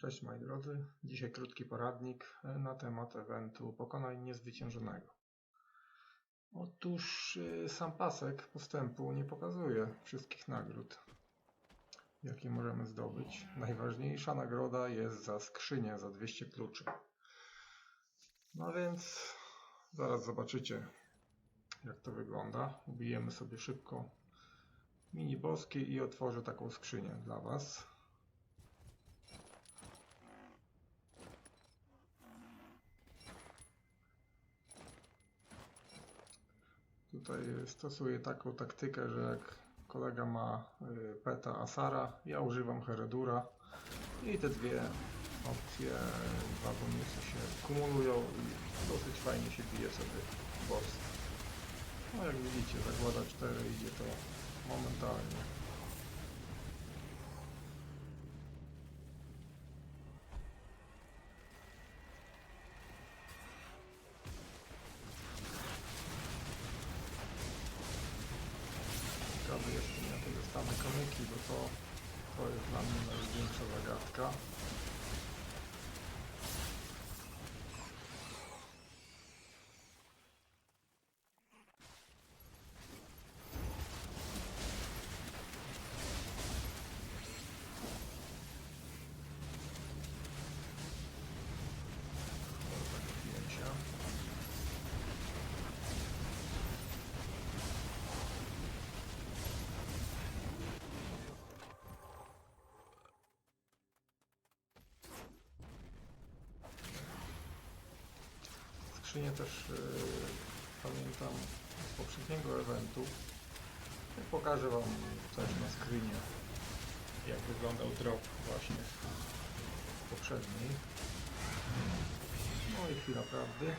Cześć moi drodzy, dzisiaj krótki poradnik e, na temat eventu Pokonaj Niezwyciężonego. Otóż e, sam pasek postępu nie pokazuje wszystkich nagród, jakie możemy zdobyć. Najważniejsza nagroda jest za skrzynię za 200 kluczy. No więc zaraz zobaczycie jak to wygląda. Ubijemy sobie szybko mini boskie i otworzę taką skrzynię dla Was. Tutaj stosuję taką taktykę, że jak kolega ma y, peta Asara, ja używam Heredura i te dwie opcje, dwa bonusy się kumulują i dosyć fajnie się bije sobie boss. No jak widzicie, zagłada 4 idzie to momentalnie. To, jest dla mnie największa zagadka. Skrzynię też yy, pamiętam z poprzedniego eventu. Pokażę Wam coś na screenie, jak wyglądał drop właśnie poprzedniej. No i chwila prawdy.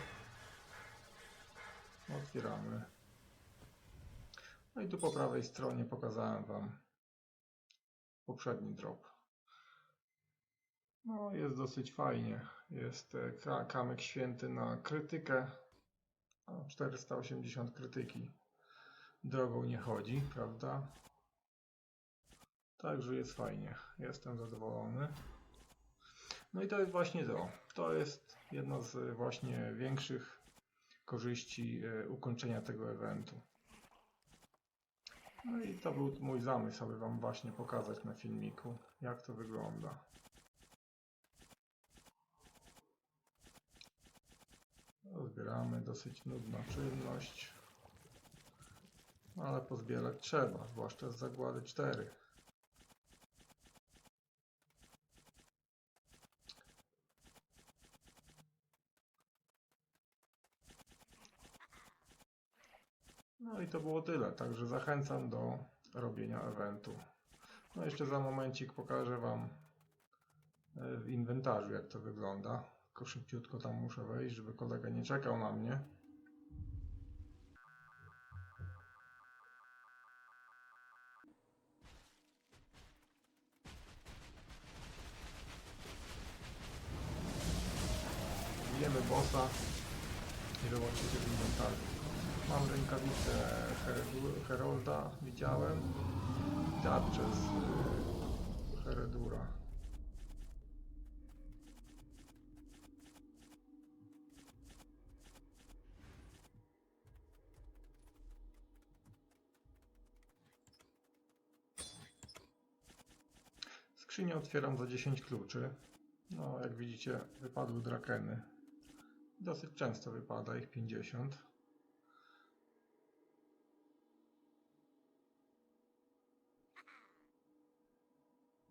Otwieramy. No i tu po prawej stronie pokazałem Wam poprzedni drop. No jest dosyć fajnie. Jest e, ka- kamyk święty na krytykę. A, 480 krytyki. Drogą nie chodzi, prawda? Także jest fajnie. Jestem zadowolony. No i to jest właśnie to. To jest jedna z właśnie większych korzyści e, ukończenia tego eventu. No i to był mój zamysł, aby Wam właśnie pokazać na filmiku, jak to wygląda. Zbieramy dosyć nudna czynność. No ale pozbierać trzeba, zwłaszcza z zagłady 4. No i to było tyle, także zachęcam do robienia eventu. No jeszcze za momencik pokażę Wam e, w inwentarzu jak to wygląda. Tylko szybciutko tam muszę wejść, żeby kolega nie czekał na mnie. Bijemy bossa i wyłączycie w inwentarzu. Mam rękawice Heredu- Herolda, widziałem. Tarczę z y, Heredura. Skrzynię otwieram za 10 kluczy. No, jak widzicie, wypadły drakeny. Dosyć często wypada ich 50.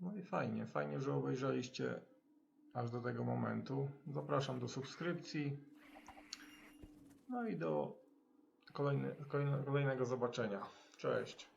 No i fajnie, fajnie, że obejrzeliście aż do tego momentu. Zapraszam do subskrypcji. No i do kolejne, kolejne, kolejnego zobaczenia. Cześć.